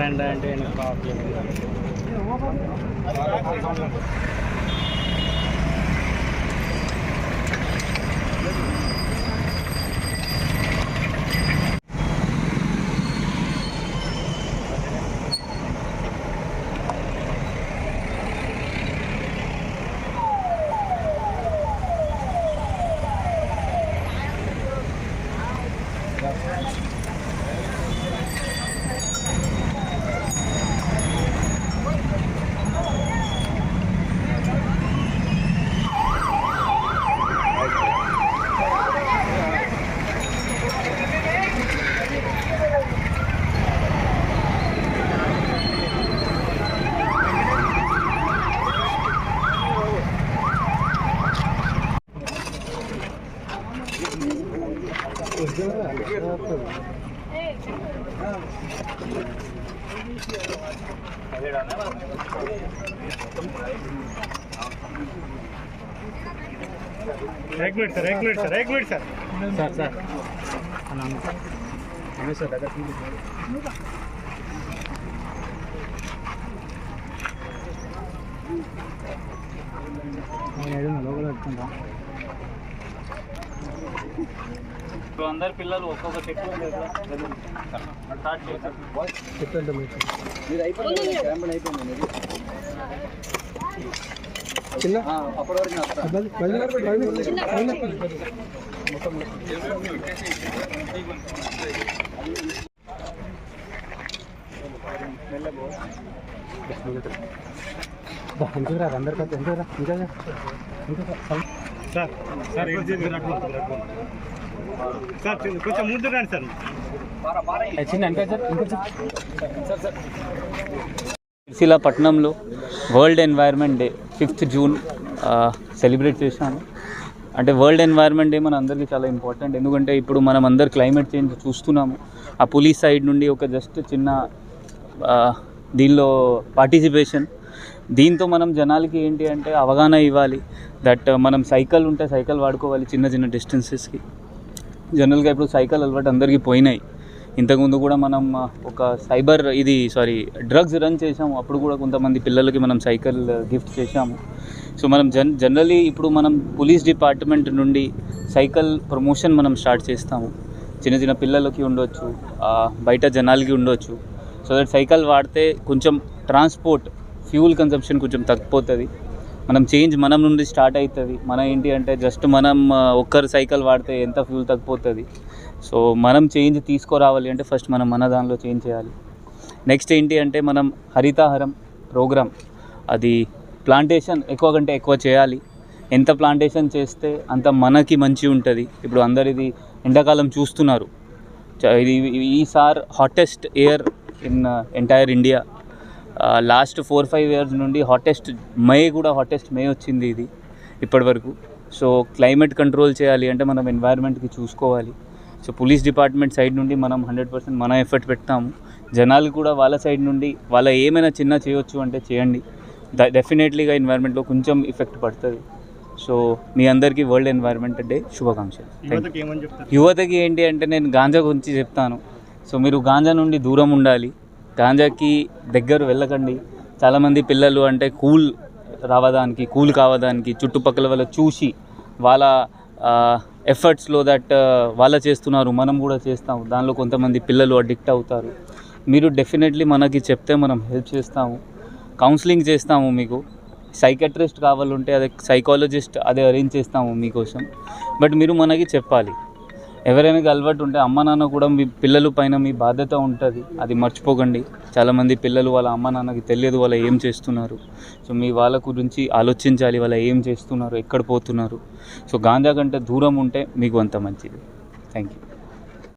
Trend అంటే एक minute sir एक मिनट सर एक मिनट सर सर सर हमें सर दादा लोकल ఇప్పుడు అందరు పిల్లలు ఒక్కొక్క చెట్టు స్టార్ట్ చేశారు చెప్పండి చిన్న? ఎందుకురా అందరికీ ఎందుకురా ఇంకా ఇంకా సార్ సార్ సార్ కొంచెం ముందు రండి సార్. చిన్న సిరిసిల్ల పట్టణంలో world environment day fifth June celebrate చేశాము అంటే వరల్డ్ ఎన్వైర్న్మెంట్ డే మన అందరికీ చాలా ఇంపార్టెంట్ ఎందుకంటే ఇప్పుడు మనం అందరు క్లైమేట్ చేంజ్ చూస్తున్నాము. ఆ పోలీస్ సైడ్ నుండి ఒక జస్ట్ చిన్న దీనిలో పార్టిసిపేషన్ దీంతో మనం జనాలకి ఏంటి అంటే అవగాహన ఇవ్వాలి. దట్ మనం సైకిల్ ఉంటే సైకిల్ వాడుకోవాలి చిన్న చిన్న డిస్టెన్సెస్కి జనరల్గా ఇప్పుడు సైకిల్ అలవాటు అందరికీ పోయినాయి. ఇంతకుముందు కూడా మనం ఒక సైబర్ ఇది సారీ డ్రగ్స్ రన్ చేసాము అప్పుడు కూడా కొంతమంది పిల్లలకి మనం సైకిల్ గిఫ్ట్ చేశాము. సో మనం జన్ జనరలీ ఇప్పుడు మనం పోలీస్ డిపార్ట్మెంట్ నుండి సైకిల్ ప్రమోషన్ మనం స్టార్ట్ చేస్తాము. చిన్న చిన్న పిల్లలకి ఉండొచ్చు బయట జనాలకి ఉండొచ్చు. సో దట్ సైకిల్ వాడితే కొంచెం ట్రాన్స్పోర్ట్ ఫ్యూల్ కన్సంప్షన్ కొంచెం తగ్గిపోతుంది. మనం చేంజ్ మనం నుండి స్టార్ట్ అవుతుంది. మన ఏంటి అంటే జస్ట్ మనం ఒక్కరు సైకిల్ వాడితే ఎంత ఫ్యూల్ తగ్గిపోతుంది. సో మనం చేంజ్ తీసుకురావాలి అంటే ఫస్ట్ మనం మన దానిలో చేంజ్ చేయాలి. నెక్స్ట్ ఏంటి అంటే మనం హరితాహారం ప్రోగ్రామ్ అది ప్లాంటేషన్ ఎక్కువ కంటే ఎక్కువ చేయాలి. ఎంత ప్లాంటేషన్ చేస్తే అంత మనకి మంచి ఉంటుంది. ఇప్పుడు అందరిది ఎండాకాలం చూస్తున్నారు. చ- ఇది ఈసార్ hottest year in entire India last four five years నుండి హాటెస్ట్ మే కూడా హాటెస్ట్ మే వచ్చింది ఇది ఇప్పటివరకు సో క్లైమేట్ కంట్రోల్ చేయాలి అంటే మనం ఎన్వైర్న్మెంట్కి చూసుకోవాలి. సో పోలీస్ డిపార్ట్మెంట్ సైడ్ నుండి మనం హండ్రెడ్ పర్సెంట్ మన ఎఫర్ట్ పెడతాము. జనాలు కూడా వాళ్ళ సైడ్ నుండి వాళ్ళ ఏమైనా చిన్న చేయొచ్చు అంటే చేయండి. డెఫినెట్లీగా ఎన్వైర్న్మెంట్లో కొంచెం ఎఫెక్ట్ పడుతుంది. సో మీ అందరికీ వరల్డ్ ఎన్వైర్న్మెంట్ డే శుభాకాంక్షలు. యువతకి ఏంటి అంటే నేను గాంజా గురించి చెప్తాను. సో మీరు గాంజా నుండి దూరం ఉండాలి. గాంజాకి దగ్గర వెళ్ళకండి. చాలామంది పిల్లలు అంటే కూల్ రావడానికి కూల్ కావడానికి చుట్టుపక్కల వాళ్ళ చూసి వాళ్ళ ఎఫర్ట్స్లో దట్ వాళ్ళ చేస్తున్నారు మనం కూడా చేస్తాం. దానిలో కొంతమంది పిల్లలు అడిక్ట్ అవుతారు. మీరు డెఫినెట్లీ మనకి చెప్తే మనం హెల్ప్ చేస్తాము. కౌన్సిలింగ్ చేస్తాము మీకు. సైకట్రిస్ట్ కావాలంటే అదే సైకాలజిస్ట్ అదే అరేంజ్ చేస్తాము మీకోసం. బట్ మీరు మనకి చెప్పాలి. ఎవరైనా అలవాటు ఉంటే అమ్మ నాన్న కూడా మీ పిల్లల పైన మీ బాధ్యత ఉంటుంది. అది మర్చిపోకండి. చాలామంది పిల్లలు వాళ్ళ అమ్మ నాన్నకి తెలియదు వాళ్ళు ఏం చేస్తున్నారు. సో మీ వాళ్ళ గురించి ఆలోచించాలి వాళ్ళు ఏం చేస్తున్నారు ఎక్కడ పోతున్నారు. సో గాంజా కంటే దూరం ఉంటే మీకు అంత మంచిది. Thank you